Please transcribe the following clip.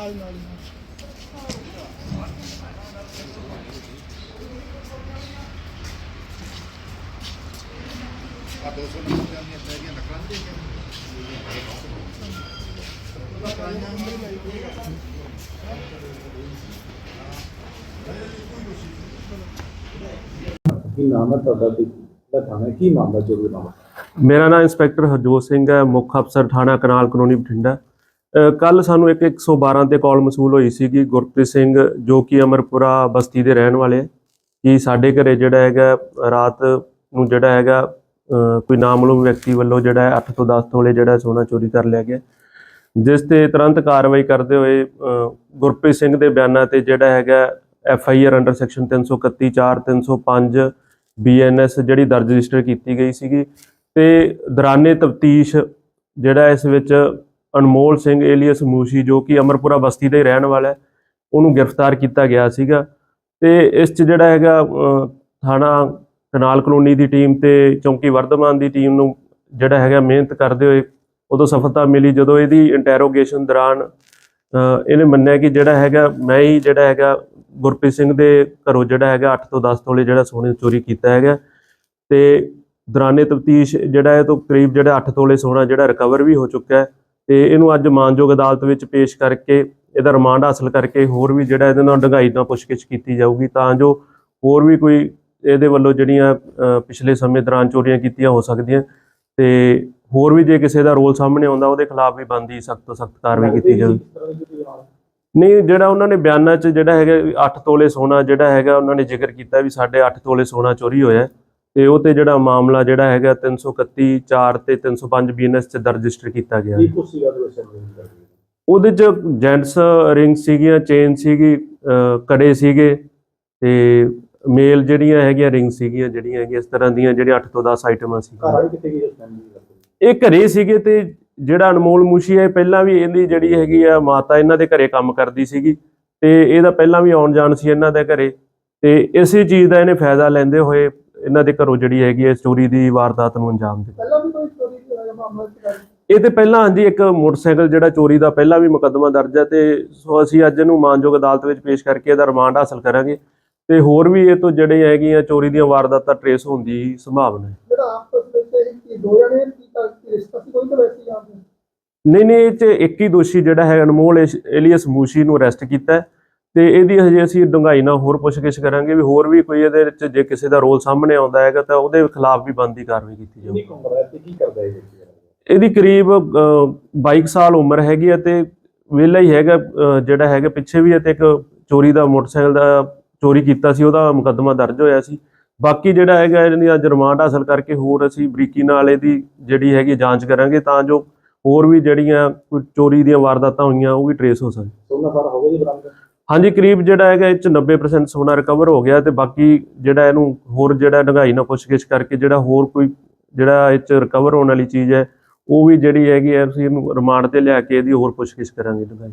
ਨਾਲ ਨਾਲ ਨਾਲ ਆ 200 ਨੰਬਰ ਦੀਆਂ ਦੀਆਂ ਪੈ ਗਈਆਂ ਨਕਲਾਂ ਦੇ ਕੀ ਨਾਮ ਹੈ ਤੁਹਾਡਾ? ਤੇ ਦਾ ਥਾਣਾ ਹੈ? ਕੀ ਮਾਮਲਾ ਜ਼ਰੂਰ ਨਾਮ ਮੇਰਾ ਨਾਮ ਇੰਸਪੈਕਟਰ ਹਰਜੋਤ ਸਿੰਘ ਹੈ ਮੁੱਖ ਅਫਸਰ ਥਾਣਾ ਕਨਾਲ ਕਲੋਨੀ ਬਠਿੰਡਾ। ਕੱਲ ਸਾਨੂੰ ਇੱਕ 112 ਤੇ ਕਾਲ ਮਸੂਲ ਹੋਈ ਸੀ ਕਿ ਗੁਰਪ੍ਰੀਤ ਸਿੰਘ, ਜੋ ਕਿ ਅਮਰਪੁਰਾ ਬਸਤੀ ਦੇ ਰਹਿਣ ਵਾਲੇ ਕਿ ਸਾਡੇ ਘਰੇ ਜਿਹੜਾ ਹੈਗਾ ਰਾਤ ਨੂੰ ਜਿਹੜਾ ਹੈਗਾ ਕੋਈ ਨਾਮਲੂਮ ਵਿਅਕਤੀ ਵੱਲੋਂ ਜਿਹੜਾ ਹੈ 8 ਤੋਂ 10 ਤੋਲੇ ਜਿਹੜਾ ਸੋਨਾ ਚੋਰੀ ਕਰ ਲਿਆ ਗਿਆ। ਜਿਸ ਤੇ ਤੁਰੰਤ ਕਾਰਵਾਈ ਕਰਦੇ ਹੋਏ ਗੁਰਪ੍ਰੀਤ ਸਿੰਘ ਦੇ ਬਿਆਨਾਂ ਤੇ ਜਿਹੜਾ ਹੈਗਾ F I R under section 331 4 305 BNS ਜਿਹੜੀ ਦਰਜ ਰਜਿਸਟਰ ਕੀਤੀ ਗਈ ਸੀਗੀ। ਤੇ ਦੌਰਾਨੇ ਤਫਤੀਸ਼ ਜਿਹੜਾ ਇਸ ਵਿੱਚ ਅਨਮੋਲ ਸਿੰਘ ਏਲੀਅਸ ਮੂਸ਼ੀ, ਜੋ ਕਿ ਅਮਰਪੁਰਾ ਬਸਤੀ ਦਾ ਰਹਿਣ ਵਾਲਾ ਹੈ, ਉਹਨੂੰ ਗ੍ਰਿਫਤਾਰ ਕੀਤਾ ਗਿਆ ਸੀਗਾ। ਤੇ ਇਸ 'ਚ ਜਿਹੜਾ ਹੈਗਾ ਥਾਣਾ ਕਨਾਲ ਕਲੋਨੀ ਦੀ ਟੀਮ ਤੇ ਚੌਂਕੀ ਵਰਧਮਾਨ ਦੀ ਟੀਮ ਨੂੰ ਜਿਹੜਾ ਹੈਗਾ ਮਿਹਨਤ ਕਰਦੇ ਹੋਏ ਉਦੋਂ ਸਫਲਤਾ ਮਿਲੀ, ਜਦੋਂ ਇਹਦੀ ਇੰਟਰੋਗੇਸ਼ਨ ਦੌਰਾਨ ਇਹਨੇ ਮੰਨਿਆ ਕਿ ਜਿਹੜਾ ਹੈਗਾ, ਮੈਂ ਹੀ ਜਿਹੜਾ ਹੈਗਾ ਗੁਰਪ੍ਰੀਤ ਸਿੰਘ ਦੇ ਘਰੋਂ ਜਿਹੜਾ ਹੈਗਾ 8 ਤੋਂ 10 ਤੋਲੇ ਜਿਹੜਾ ਸੋਨੇ ਚੋਰੀ ਕੀਤਾ ਹੈਗਾ। ਤੇ ਦੌਰਾਨੇ ਤਫਤੀਸ਼ ਜਿਹੜਾ ਹੈ, ਤੋਂ ਕਰੀਬ ਜਿਹੜਾ 8 ਤੋਲੇ ਸੋਨਾ ਜਿਹੜਾ ਰਿਕਵਰ ਵੀ ਹੋ ਚੁੱਕਾ ਹੈ। ਤੇ ਇਹਨੂੰ ਅੱਜ ਮਾਨਯੋਗ ਅਦਾਲਤ ਵਿੱਚ ਪੇਸ਼ ਕਰਕੇ ਇਹਦਾ ਰਿਮਾਂਡ ਹਾਸਲ ਕਰਕੇ ਹੋਰ ਵੀ ਜਿਹੜਾ ਇਹਦੇ ਨਾਲ ਡੂੰਘਾਈ ਨਾਲ ਪੁੱਛਗਿੱਛ ਕੀਤੀ ਜਾਊਗੀ ਤਾਂ ਜੋ ਹੋਰ ਵੀ ਕੋਈ ਇਹਦੇ ਵੱਲੋਂ ਜਿਹੜੀਆਂ ਪਿਛਲੇ ਸਮੇਂ ਦੌਰਾਨ ਚੋਰੀਆਂ ਕੀਤੀਆਂ ਹੋ ਸਕਦੀਆਂ ਤੇ ਹੋਰ ਵੀ ਜੇ ਕਿਸੇ ਦਾ ਰੋਲ ਸਾਹਮਣੇ ਆਉਂਦਾ ਉਹਦੇ ਖਿਲਾਫ ਵੀ ਬਣਦੀ ਸਖਤ ਤੋਂ ਸਖਤ ਕਾਰਵਾਈ ਕੀਤੀ ਜਾਊਗੀ ਨਹੀਂ। ਜਿਹੜਾ ਉਹਨਾਂ ਨੇ ਬਿਆਨਾਂ 'ਚ ਜਿਹੜਾ ਹੈਗਾ 8 ਤੋਲੇ ਸੋਨਾ ਜਿਹੜਾ ਹੈਗਾ ਉਹਨਾਂ ਨੇ ਜ਼ਿਕਰ ਕੀਤਾ ਵੀ ਸਾਡੇ 8 ਤੋਲੇ ਸੋਨਾ ਚੋਰੀ ਹੋਇਆ। ਤੇ ਉਹ ਤੇ ਜਿਹੜਾ ਮਾਮਲਾ ਜਿਹੜਾ ਹੈਗਾ 331 4 ਤੇ 305 ਬੀਐਨਐਸ 'ਚ ਦਰਜ ਰਜਿਸਟਰ ਕੀਤਾ ਗਿਆ। ਕੀ ਕੁਛ ਸੀਗਾ ਉਹਦੇ 'ਚ ਜੈਂਟਸ ਰਿੰਗ ਸੀਗੀਆਂ ਚੇਨ ਸੀਗੀ ਅਹ ਕੜੇ ਸੀਗੇ ਤੇ ਮੇਲ ਜਿਹੜੀਆਂ ਹੈਗੀਆਂ ਰਿੰਗ ਸੀਗੀਆਂ ਜਿਹੜੀਆਂ ਹੈਗੀਆਂ ਇਸ ਤਰ੍ਹਾਂ ਦੀਆਂ ਜਿਹੜੀਆਂ 8 ਤੋਂ 10 ਆਈਟਮਾਂ ਘਰ ਸੀਗੀਆਂ ਵਾਲੀ ਕਿੱਥੇ ਗਈ ਉਸ ਟਾਈਮ ਦੀ ਗੱਲ ਇਹ ਘਰੇ ਸੀਗੇ ਤੇ ਜਿਹੜਾ ਅਨਮੋਲ ਮੁਸ਼ੀ ਹੈ ਪਹਿਲਾਂ ਵੀ ਇਹਦੀ ਜਿਹੜੀ ਹੈਗੀ ਆ ਮਾਤਾ ਇਹਨਾਂ ਦੇ ਘਰੇ ਕੰਮ ਕਰਦੀ ਸੀਗੀ ਤੇ ਇਹਦਾ ਪਹਿਲਾਂ ਵੀ ਆਉਣ ਜਾਣ ਸੀ ਇਹਨਾਂ ਦੇ ਘਰੇ ਤੇ ਇਸੇ ਚੀਜ਼ ਦਾ ਇਹਨੇ ਫਾਇਦਾ ਲੈਂਦੇ ਹੋਏ ਇਹਨਾਂ ਦੇ ਘਰੋਂ ਜਿਹੜੀ ਹੈਗੀ ਹੈ ਚੋਰੀ ਦੀ ਵਾਰਦਾਤ ਨੂੰ ਅੰਜਾਮ ਦਿੱਤਾ। ਪਹਿਲਾਂ ਵੀ ਕੋਈ ਚੋਰੀ ਦਾ ਮਾਮਲਾ ਸੀ ਇਹ ਤੇ ਪਹਿਲਾਂ ਹਾਂਜੀ ਇੱਕ ਮੋਟਰਸਾਈਕਲ ਜਿਹੜਾ ਚੋਰੀ ਦਾ ਪਹਿਲਾਂ ਵੀ ਮੁਕੱਦਮਾ ਦਰਜ ਹੈ ਤੇ ਸੋ ਅਸੀਂ ਅੱਜ ਇਹਨੂੰ ਮਾਨਯੋਗ ਅਦਾਲਤ ਵਿੱਚ ਪੇਸ਼ ਕਰਕੇ ਇਹਦਾ ਰਿਮਾਂਡ ਹਾਸਲ ਕਰਾਂਗੇ ਤੇ ਹੋਰ ਵੀ ਇਹ ਤੋਂ ਜਿਹੜੇ ਹੈਗੀਆਂ ਚੋਰੀ ਦੀਆਂ ਵਾਰਦਾਤਾਂ ਟਰੇਸ ਹੋਣ ਦੀ ਸੰਭਾਵਨਾ ਹੈ। ਜਿਹੜਾ ਆਪਸ ਵਿੱਚ ਇਹ ਕੀ ਦੋ ਜਣੇ ਕੀਤਾ ਕੀ ਰਿਸ਼ਤਾ ਸੀ ਕੋਈ ਤਾਂ ਵੈਸੇ ਹੀ ਨਹੀਂ ਨਹੀਂ ਇਹ ਚ ਇੱਕ ਹੀ ਦੋਸ਼ੀ ਜਿਹੜਾ ਹੈ ਅਨਮੋਲ ਏਲੀਅਸ ਮੂਸ਼ੀ ਨੂੰ ਅਰੈਸਟ ਕੀਤਾ ਹੈ। ਤੇ ਇਹਦੀ ਹਜੇ ਅਸੀਂ ਡੂੰਘਾਈ ਨਾਲ ਹੋਰ ਪੁੱਛਗਿੱਛ ਕਰਾਂਗੇ ਵੀ ਹੋਰ ਵੀ ਕੋਈ ਇਹਦੇ ਵਿੱਚ ਜੇ ਕਿਸੇ ਦਾ ਰੋਲ ਸਾਹਮਣੇ ਆਉਂਦਾ ਹੈਗਾ ਤਾਂ ਉਹਦੇ ਖਿਲਾਫ ਵੀ ਬਣਦੀ ਕਾਰਵਾਈ ਕੀਤੀ ਜਾਊਗੀ। ਕੁ ਹੈ ਕਰਦਾ ਇਹ ਇਹਦੀ ਕਰੀਬ ਅ, 22 ਸਾਲ ਉਮਰ ਹੈਗੀ ਹੈ ਤੇ ਵਿਹਲਾ ਹੀ ਹੈਗਾ ਜਿਹੜਾ ਹੈਗਾ ਪਿੱਛੇ ਵੀ ਇਹ ਤੇ ਇੱਕ ਚੋਰੀ ਦਾ ਮੋਟਰਸਾਈਕਲ ਦਾ ਚੋਰੀ ਕੀਤਾ ਸੀ ਉਹਦਾ ਮੁਕੱਦਮਾ ਦਰਜ ਹੋਇਆ ਸੀ। ਬਾਕੀ ਜਿਹੜਾ ਹੈਗਾ ਇਹਦੀ ਅੱਜ ਰਿਮਾਂਡ ਹਾਸਲ ਕਰਕੇ ਹੋਰ ਅਸੀਂ ਬਰੀਕੀ ਨਾਲ ਇਹਦੀ ਜਿਹੜੀ ਹੈਗੀ ਜਾਂਚ ਕਰਾਂਗੇ ਤਾਂ ਜੋ ਹੋਰ ਵੀ ਜਿਹੜੀਆਂ ਕੋਈ ਚੋਰੀ ਦੀਆਂ ਵਾਰਦਾਤਾਂ ਹੋਈਆਂ ਉਹ ਵੀ ਟਰੇਸ ਹੋ ਸਕਣ। ਸੋਨਾ ਸਾਰਾ ਹੋ ਜੀ ਬਰਾਮਦ? ਹਾਂਜੀ, ਕਰੀਬ ਜਿਹੜਾ ਹੈਗਾ ਇਹ ਚ 90% ਸੋਨਾ ਰਿਕਵਰ ਹੋ ਗਿਆ ਤੇ ਬਾਕੀ ਜਿਹੜਾ ਇਹਨੂੰ ਹੋਰ ਜਿਹੜਾ ਡੰਗਾਈ ਨਾਲ ਪੁੱਛਗਿੱਛ ਕਰਕੇ ਜਿਹੜਾ ਹੋਰ ਕੋਈ ਜਿਹੜਾ ਇਹ ਚ ਰਿਕਵਰ ਹੋਣ ਵਾਲੀ ਚੀਜ਼ ਹੈ, ਉਹ ਵੀ ਜਿਹੜੀ ਹੈਗੀ ਹੈ, ਅਸੀਂ ਇਹਨੂੰ ਰਿਮਾਂਡ ਤੇ ਲਿਆ ਕੇ ਇਹਦੀ ਹੋਰ ਪੁੱਛਗਿੱਛ ਕਰਾਂਗੇ ਡੰਗਾਈ